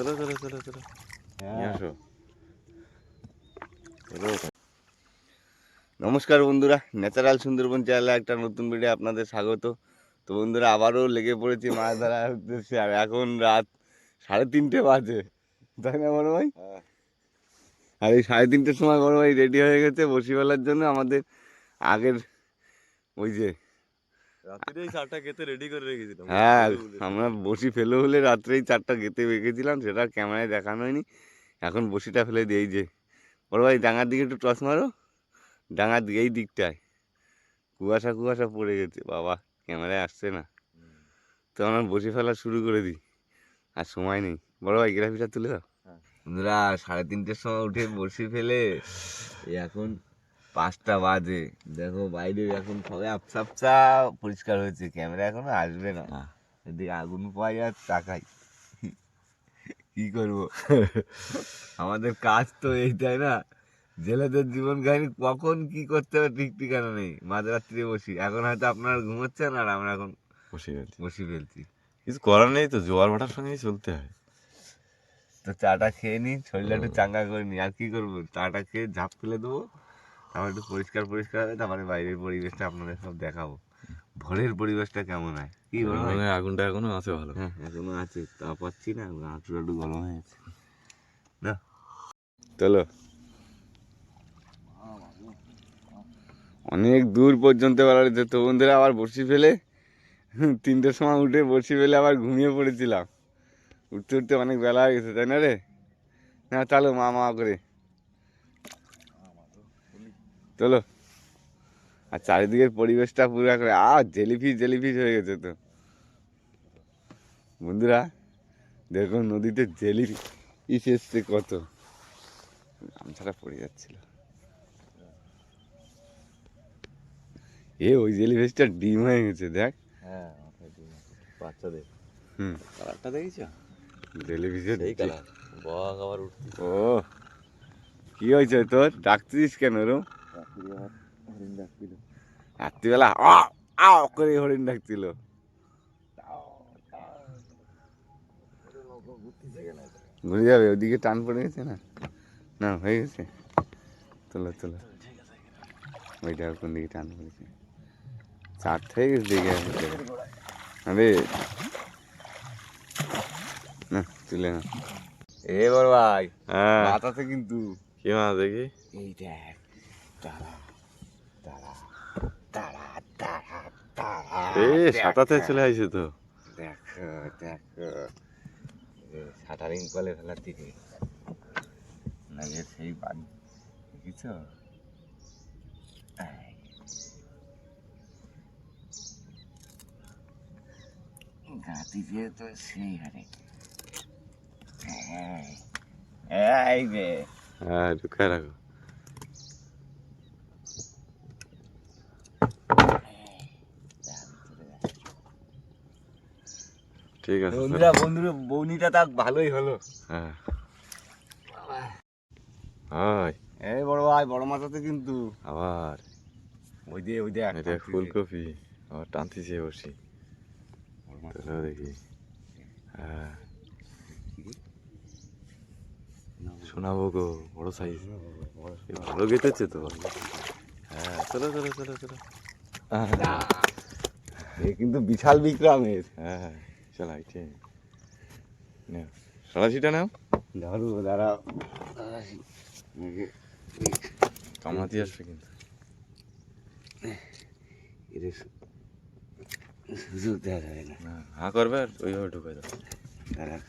চলো চলো চলো চলো। হ্যাঁ। আসো। নমস্কার বন্ধুরা ন্যাচারাল সুন্দরবন চ্যানেলে একটা নতুন ভিডিও আপনাদের স্বাগত। তো বন্ধুরা আবারও লেগে পড়েছি মাছ ধরার উদ্দেশ্যে আর এখন রাত সাড়ে তিনটে বাজে। তাই না বড় ভাই? হ্যাঁ। আর এই সাড়ে তিনটের সময় বড় ভাই রেডি হয়ে গেছে বসি ফেলার জন্য আমাদের আগের ওই যে রাত্রিরেই চারটা খেতে রেডি করে রেখেছিলাম। হ্যাঁ। আমরা বসি ফেলে হলে রাত্রেই চারটা গেতে রেখেছিলাম সেটা ক্যামেরায় দেখানো হয়নি। এখন বসিটা ফেলে দিই যে। বড় ভাই ডাঙার দিকে একটু টস মারো। ডাঙার দিকে এই দিকটায়। কুয়াশা কুয়াশা পড়ে গেছে। বাবা ক্যামেরায় আসছে না। তো আমরা বসি ফেলা শুরু করে দিই। আর সময় নেই। বড় ভাই গ্রাফিটা তুলে দাও। হ্যাঁ। বন্ধুরা সাড়ে তিনটের সময় উঠে বসি ফেলে। এই এখন পাঁচটা বাজে। দেখো বাইরে এখন সবাই আপসা আপসা পরিষ্কার হয়েছে ক্যামেরা এখনও আসবে না। এদিকে আগুন পাই আর তাকাই। কি করব? আমাদের কাজ তো এইটাই না? জেলেদের জীবন কাহিনী কখন কি করতে হবে ঠিক ঠিকানা নেই। মাঝরাত্রি বসি। এখন হয়তো আপনারা ঘুমোচ্ছেন আর আমরা এখন বসে গেছি বসি ফেলছি। কিছু করার নেই তো জোয়ার ভাটার সঙ্গেই চলতে হয়। তো চাটা খেয়ে নিই শরীরটা একটু চাঙ্গা করে নিই। আর কি করব? চাটা খেয়ে ঝাঁপ ফেলে দেবো। তারপর একটু পরিষ্কার পরিষ্কার হবে তারপরে বাইরের পরিবেশটা আপনাদের সব দেখাবো। ভোরের পরিবেশটা কেমন হয়? কি বলো? মানে আগুনটা এখনও আছে ভালো। হ্যাঁ এখনও আছে তা পাচ্ছি না হাঁটুটা একটু গরম হয়ে গেছে। না। চলো অনেক দূর পর্যন্ত রয়েছে তো বন্ধুরা আবার বসি ফেলে তিনটের সময় উঠে বসি ফেলে আবার ঘুমিয়ে পড়েছিলাম। উঠতে উঠতে অনেক বেলা হয়ে গেছে তাই না রে? না চলো মা মা করে। চলো। আর চারিদিকের পরিবেশটা পুরো করে আ জেলিফিশ জেলিফিশ হয়ে গেছে তো। বন্ধুরা দেখুন নদীতে জেলি ইস এসছে কত। গামছাটা পড়ে যাচ্ছিল। এ ওই জেলি ফিশটা ডিম হয়ে গেছে দেখ। হ্যাঁ বাচ্চাদের। হুম। কালারটা দেখেছ জেলি ফিশের সেই কালার। বক আবার উঠতে ও কি হয়েছে তোর? ডাকতিস কেন হরিণ ডাকছিল। রাত্রিবেলা আ আ করে হরিণ ডাকছিল। ঘুরে যাবে ওদিকে টান পড়ে গেছে না? না হয়ে গেছে? তোলো তোলো। ওইটা কোন দিকে টান পড়েছে? চার হয়ে গেছে দিকে আরে না তুলে না। এ বড় ভাই হ্যাঁ। বাতাসে কিন্তু কি মাছ দেখি? এই দেখ। এ সাঁতাতে চলে আসছে তো। দেখো দেখো সাঁতারিং কলে ফেলার দিকে। সেই বাড়ি দেখিছ? তো সেই হারে। এই। এই রে হ্যাঁ রাখো। ঠিক আছে বন্ধুরা বন্ধুরা বৌনিটা তাক ভালোই হলো। হ্যাঁ। হাই এই বড় ভাই বড় মাথাতে কিন্তু। আবার। ওই দিয়ে ওই দিয়ে এটা ফুলকপি। আবার টানতেছে বসি। দেখি। হ্যাঁ। শোনাবো গো বড় সাইজ ভালো গেতেছে তো। হ্যাঁ চলো চলো চলো চলো। কিন্তু বিশাল বিক্রমের। হ্যাঁ। হ্যাঁ চলো আইটে নাও। ধরো দাঁড়াও। কামড়াতে আসবে কিন্তু। সুযোগ দেওয়া যাবে না। না হ্যাঁ করবে আর ওইভাবে ঢুকে দাও। দাঁড়া।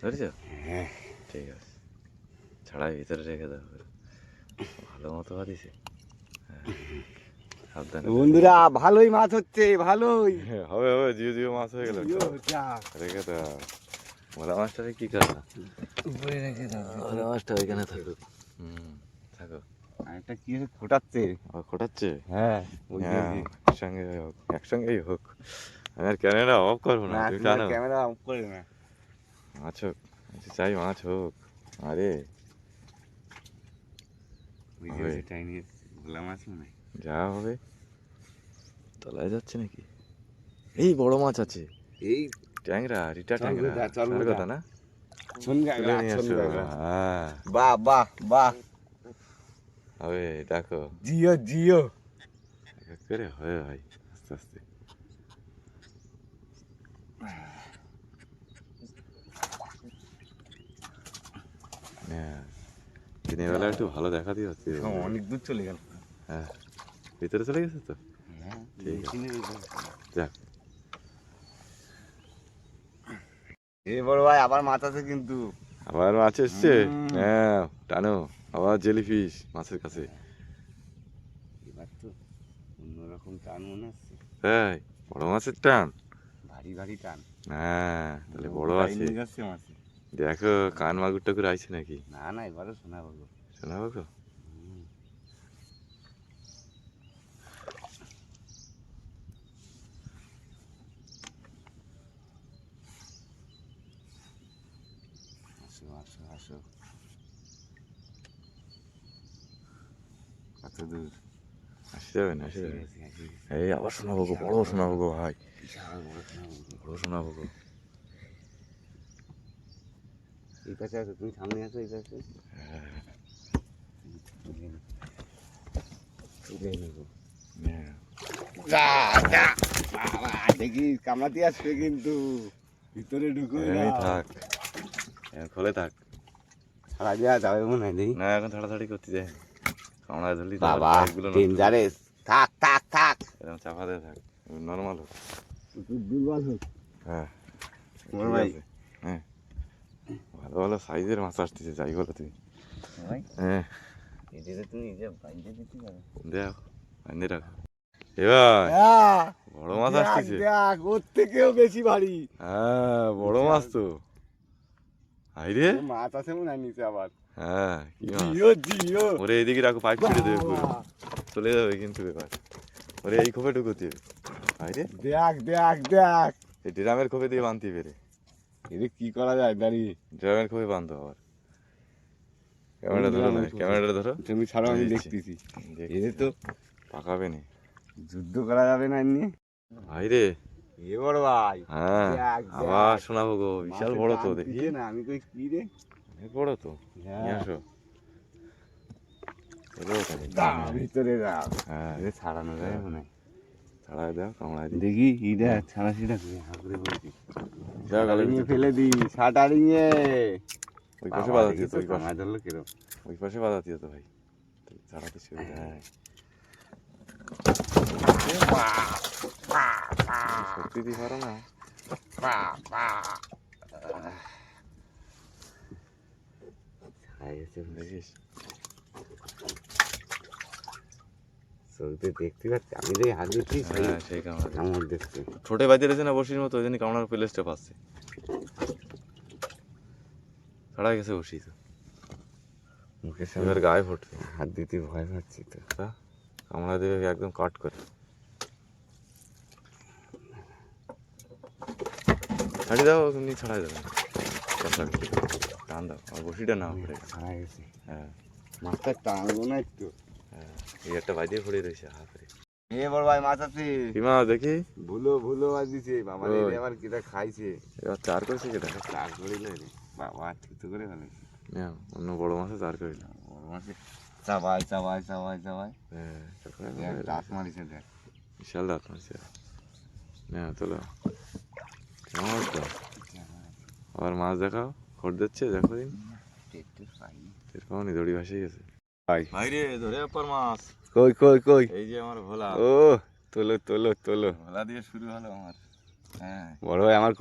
ধরেছ? হ্যাঁ। ঠিক আছে। ছাড়াই ভিতরে রেখে দাও। ভালো মতো বাদিছে হ্যাঁ বন্ধুরা ভালোই মাছ হচ্ছে ভালোই। হ্যাঁ, হবে হবে জিও জিও মাছ হয়ে গেল। রেখে দাও। ভোলা মাছটারে কি করবা উপরে রেখে দাও। ভোলা মাছটা ওইখানে থাকুক হুম থাকো। একটা কি হচ্ছে ফোটাচ্ছে খোটাচ্ছে? হ্যাঁ হ্যাঁ একসঙ্গে হোক একসঙ্গেই হোক। আমি আর ক্যামেরা অফ করব না ক্যামেরা অফ করে না। মাছ হোক চাই মাছ হোক। আরে যে ভোলা মাছ মনে হবে। তলায় যাচ্ছে নাকি? এই বড় মাছ আছে। এই ট্যাংরা রিটা ট্যাংরা। চল কথা না? হ্যাঁ। বাহ বাহ বাহ। হবে দেখো। জিও জিও। করে ভাই আস্তে আস্তে। হ্যাঁ। দিনের বেলা একটু ভালো দেখা দিয়ে হচ্ছে। অনেক দূর চলে গেল। হ্যাঁ ভিতরে চলে গেছে তো? ঠিক যাক। এ বড় ভাই আবার মাছ আছে কিন্তু। আবার মাছ এসছে? হ্যাঁ টানো। আবার জেলিফিশ মাছের কাছে। এবার তো অন্যরকম টান মনে হচ্ছে। তাই বড় মাছের টান। ভারী ভারী টান। হ্যাঁ তাহলে বড় আছে। নিয়ে মাছ দেখো কান মাগুর টাকুর আইছে নাকি না না এবারও শোনা বলব শোনাবো গো আসো কত দূর আসে যাবে না আসে যাবে। এই আবার শোনাবো গো বড় শোনাবো গো ভাই বড় শোনাবো গো এই পাশে আসো তুমি সামনে আসো এই পাশে? হ্যাঁ। হ্যাঁ। দেখি কামড়াতে আসবে কিন্তু। ভিতরে ঢুকো এই থাক। হ্যাঁ, খোলে থাক। ছাড়া দেওয়া যাবে মনে হয় না এখন ছাড়াছাড়ি করতে যায় কামড়ায় ধরলি বাবা। ডেঞ্জারেস থাক থাক থাক। এরকম চাপা দিয়ে থাক। নর্মাল হোক। দুর্বল হোক। হ্যাঁ। ভাই। হ্যাঁ। ভালো ভালো সাইজের মাছ আসতেছে যাই বলো তুমি। হ্যাঁ। তুমি দেখ রাখো। এবার বড় মাছ আসতেছে দেখ ওর থেকেও বেশি ভারী। হ্যাঁ বড় মাছ তো। মাছ আছে মনে হয় নিচে আবার। হ্যাঁ কি মাছ? ওরে এইদিকে রাখো পাইপ ছিঁড়ে দেবে পুরো। চলে যাবে কিন্তু ব্যাপার। ওরে এই খোপে ঢুকোতে হবে দেখ দেখ দেখ। এই ড্রামের খোপে দিয়ে বানতে পেরে এটা কি করা যায়? দাঁড়িয়ে। ড্রামের খুবই বানতে আবার। ক্যামেরাটা ধরো না ক্যামেরাটা ধরো। তুমি ছাড়াও আমি। দেখতেছি। এদের তো পাকাবে না। যুদ্ধ করা যাবে না এমনি। ভাই রে। এ বড় ভাই। হ্যাঁ আবার শোনাবো গো বিশাল বড় তো দেখি। না আমি কই কি রে? বড় তো। নিয়ে হ্যাঁ আসো ভিতরে দাও হ্যাঁ। এ ছাড়ানো যায় মনে হয়। ছাড়াই দাও কামড়াই দিই দেখি ইটা ছাড়া সেটা হাঁকড়ে বলছি। ভিতরে। ফেলে দি শাটারিং এ ওই পাশে বাধা তো ওই পাশে। ধরলো কিরম? ওই পাশে বাধা তো ভাই। ছাড়াতে সুবিধা হয় সত্যি দিতে পারো না। দেখিস? ছবিতে দেখতে পাচ্ছি আমি যে হাত দিচ্ছি হ্যাঁ সেই কামড়া কামড় দেখছি। ঠোঁটে বাজে রয়েছে না বসির মতো ওই জন্য কামড়ার প্লেসটা পাচ্ছে। ছাড়া গেছে বসি তো। মুখের এবার গায়ে ফুটছে হাত দিতে ভয় পাচ্ছি তো। কামড়া দেবে একদম কাট করে। ছাড়ি দাও এমনি ছাড়াই দেবে টান দাও। আর বসিটা না হ্যাঁ। মাছটা টানবো না একটু। এই একটা পড়ে রয়েছে হাতে এ বড় ভাই মাছ আছে? কি মাছ দেখি। ভুলো ভুলো মাছ দিছে। বাবা রে ওই। আবার কিটা খাইছে। এবার চার করেছে কেটা? চার রে। বাবা ঠিক তো করে না অন্য বড় মাছে চার করিল বড় মাছে চাবাই চাবাই চাবাই চাবাই। হ্যাঁ চার দাঁত মারিছে দেখ। বিশাল দাঁত মারছে। না তোলো। কেমন আবার মাছ দেখাও। খড় দিচ্ছে দেখো দিন। একটু পাইনি টের পাওনি দড়ি ভাসে গেছে। ভাই ভাই রে ধরে পর মাছ। কই কই কই? এই যে আমার ভোলা। ও তোলো তোলো তোলো। ভোলা দিয়ে শুরু হলো আমার। হ্যাঁ। বড় ভাই আমার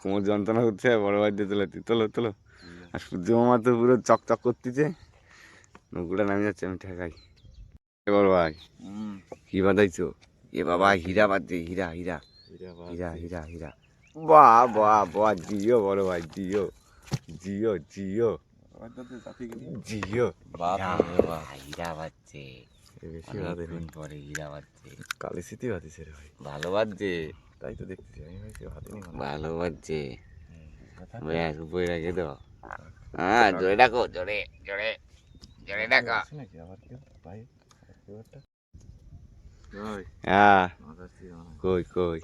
কোমর যন্ত্রণা হচ্ছে বড় ভাই দিয়ে তোলো তোলো তোলো। আর সূর্য মামা তো পুরো চকচক করতেছে। নৌকুটা নামে যাচ্ছে আমি ঠেকাই। বড় ভাই কি বাঁধাইছো? এ বাবা হীরা বাঁধছে হীরা হীরা। বাদ হীরা দিয়ে। হীরা হীরা। বাহ বাহ বাহ জিও বড় ভাই জিও। জিও জিও। জিও হীরা, হবে, বাদ। হীরা বাজছে বেশি অনেকক্ষণ পরে হীরা বাজছে কালি স্মৃতি বাদিছে রে ভাই ভালো বাজছে তাই তো দেখতেছি আমি ভাদিনি মনে হয়। ভালো বাজছে কথা ব্যাস উপরে রেখে দাও হ্যাঁ জোরে ডাকো জোরে জোরে জোরে ডাকো নাকি আবার কেউ ভাই আর ভাই হ্যাঁ কই কই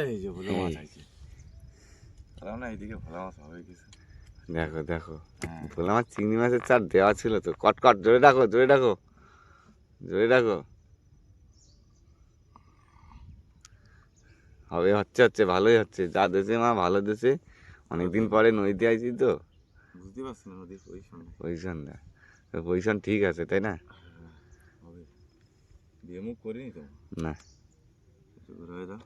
এই যে ভোলা মাছ। আছে না এইদিকে ভোলা মাছ হবে কিছু দেখো দেখো। হ্যাঁ। ভোলা মাছ চিংড়ি মাছের চার দেওয়া ছিল তো। কট কট জোরে ডাকো জোরে ডাকো জোরে ডাকো। হবে হচ্ছে হচ্ছে ভালোই হচ্ছে। যা দেশে মা ভালো দেশে অনেকদিন পরে নদীতে আইছি তো। বুঝতে পারছি না নদীর পজিশন পজিশনটা। পজিশন ঠিক আছে তাই না? না। হয়ে দাও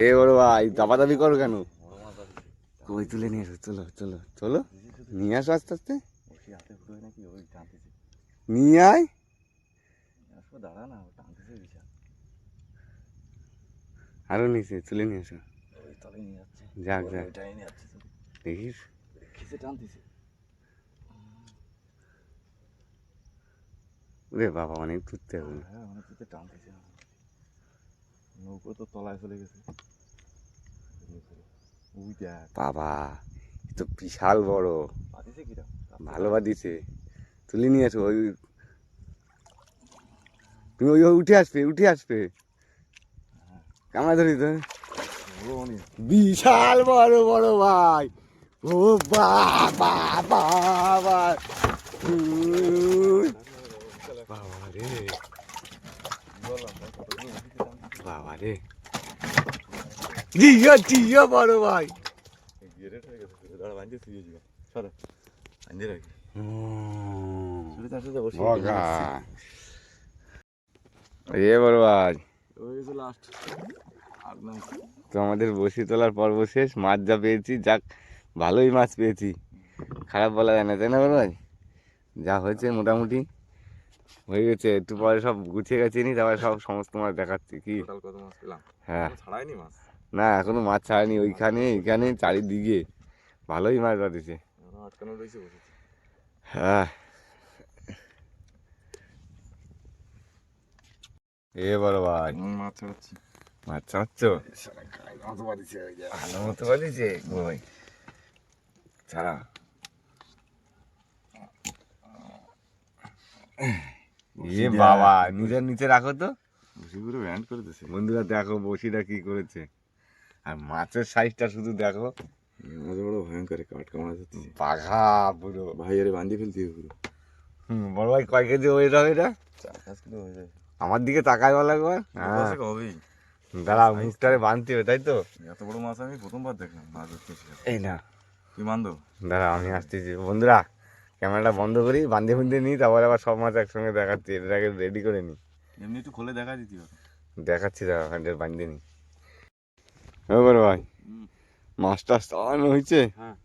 এ বড় ভাই দাপাদাপি করো কেন? কই তুলে নিয়ে এসো, চলো চলো চলো। নিয়ে আসো আস্তে আস্তে। নিয়ে আয়। আসো টানতেছে আরও নিচে, তুলে নিয়ে যাচ্ছে যাক যাক। দেখিস? খিসে টানতেছে রে বাবা, অনেক তুলতে হবে। নৌকো তো তলায় চলে গেছে। বাবা তো বিশাল বড়। ভালো বাদিছে। তুলে নিয়ে আসো ওই তুমি ওই ওই উঠে আসবে উঠে আসবে। কামড়া ধরি তো বিশাল বড় বড় ভাই। ও বাবা বাবা। বাবা রে। বাবা রে। জিয়া জিয়া বড় ভাই হয়ে এ বড় ভাই। হয়ে তো আমাদের বসি তোলার পর্ব শেষ মাছ যা পেয়েছি যাক ভালোই মাছ পেয়েছি। খারাপ বলা যায় না তাই না বড় ভাই? যা হয়েছে মোটামুটি হয়ে গেছে। একটু পরে সব গুছিয়ে গেছে নি তারপরে সব সমস্ত মাছ দেখাচ্ছি কি? টোটাল কত মাছ পেলাম? হ্যাঁ। ছাড়াইনি মাছ? না এখনও মাছ ছাড়েনি ওইখানে এইখানে চারিদিকে। ভালোই মাছ বাঁধেছে এখনও হ্যাঁ। এ বড় ভাই। মাছ ছাড়াচ্ছি। মাছ ছাড়ছ ভালো মতো বাঁধিছে ভাই ছাড়া। এ বাবা নিজের নিচে রাখো তো। বসে পুরো ব্যান্ড করে দিছে। বন্ধুরা দেখো বসিটা কি করেছে। আর মাছের সাইজটা শুধু দেখো। মাছ বড় ভয়ঙ্কর কাট কামড়া যাচ্ছে। বাঘা পুরো। ভাই আরে বান্ধি ফেলতে পুরো। হুম, বড় ভাই কয় কেজি ওয়েট হবে এটা? চার পাঁচ কিলো হয়ে যায় আমার দিকে তাকায় বলা একবার। হ্যাঁ। হবেই দাঁড়া মুখটারে বাঁধতে হবে তাই তো? এত বড় মাছ আমি প্রথমবার দেখলাম মাছ এই না। কি মানদো দাঁড়া আমি আসতেছি। বন্ধুরা ক্যামেরাটা বন্ধ করি বান্ধে বুন্ধে নিই তারপর আবার সব মাছ একসঙ্গে দেখাচ্ছি। এটাকে রেডি করে নিই। এমনি একটু খোলে দেখা দিতে দেখাচ্ছি দাঁড়া বান্ধে নিই। এবার ভাই। মাছ টাছ চালানো হয়েছে। হ্যাঁ।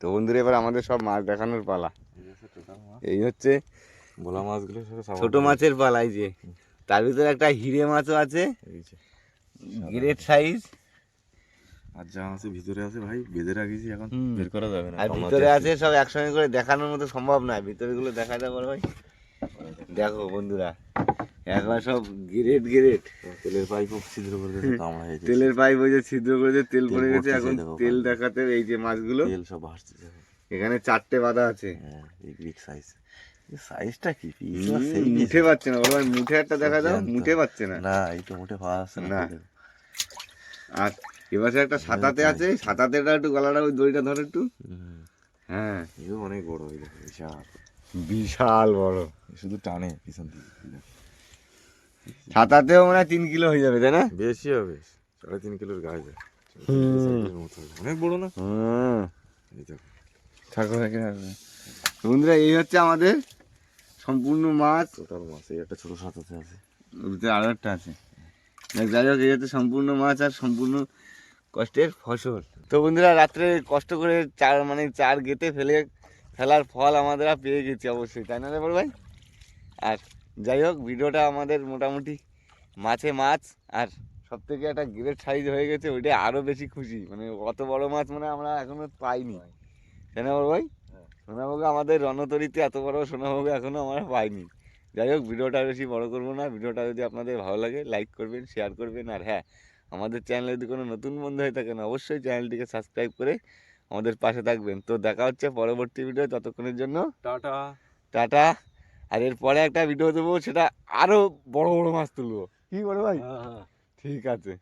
তো বন্ধুরা এবার আমাদের সব মাছ দেখানোর পালা। এই হচ্ছে ভোলা মাছগুলো ছোট মাছের পালা যে। তার ভিতরে একটা হিরে মাছও আছে। Great size. আর যা আছে ভিতরে আছে ভাই বেঁধে রাখিছি এখন। বের করা যাবে না। আর ভিতরে আছে। সব একসঙ্গে করে দেখানোর মতো সম্ভব নয়। ভিতরে গুলো দেখা যায় বড় ভাই দেখো বন্ধুরা। একবার সব গ্রেট গ্রেট তেলের পাইপ ছিদ্র করে কামড়া হয়েছে তেলের পাইপ ওই যে ছিদ্র করেছে তেল পড়ে গেছে এখন তেল দেখাতে এই যে মাছগুলো তেল সব ভাসছে এখানে চারটে বাঁধা আছে। হ্যাঁ এই বিগ সাইজ সাইজটা কি? মুঠে পাচ্ছে না ভাই মুঠে একটা দেখা জ্যান্ত। মুঠে পাচ্ছে না। না এই তো মোটে পাওয়া যাচ্ছে না। আর এবার একটা সাতাতে আছে সাতাতেটা একটু গলাটা ওই দড়িটা ধরে একটু। হ্যাঁ। এও অনেক বড় হয়ে বিশাল। বিশাল বড়। শুধু টানে পিছন দিকে। সাতাতেও মনে হয় তিন কিলো হয়ে যাবে তাই না? বেশি হবে সাড়ে তিন কিলোর গাছ অনেক বড় না? ঠাকুর বন্ধুরা এই হচ্ছে আমাদের সম্পূর্ণ মাছ। টোটাল মাছ এই একটা ছোট সাঁতাতে আছে। ওতে আরও একটা আছে। যাই হোক এই হচ্ছে সম্পূর্ণ মাছ আর সম্পূর্ণ কষ্টের ফসল। তো বন্ধুরা রাত্রে কষ্ট করে চার মানে চার গেতে ফেলে ফেলার ফল আমাদের পেয়ে গেছি অবশ্যই তাই না রে বড় ভাই? আর যাই হোক ভিডিওটা আমাদের মোটামুটি মাছে মাছ আর সব থেকে একটা গ্রেট সাইজ হয়ে গেছে ওইটা আরও বেশি খুশি। মানে অত বড় মাছ মানে আমরা এখনও পাইনি। বড় ভাই? হ্যাঁ। সোনাভোগ আমাদের রণতরিতে এত বড় সোনাভোগ এখনও আমরা পাইনি। যাই হোক ভিডিওটা বেশি বড় করব না। ভিডিওটা যদি আপনাদের ভালো লাগে লাইক করবেন শেয়ার করবেন আর হ্যাঁ আমাদের চ্যানেলে যদি কোনো নতুন বন্ধু হয়ে থাকেন অবশ্যই চ্যানেলটিকে সাবস্ক্রাইব করে আমাদের পাশে থাকবেন। তো দেখা হচ্ছে পরবর্তী ভিডিও ততক্ষণের জন্য টাটা। টাটা। আর এরপরে একটা ভিডিও দেবো সেটা আরও বড় বড় মাছ তুলবো। কি বলো ভাই? ঠিক আছে।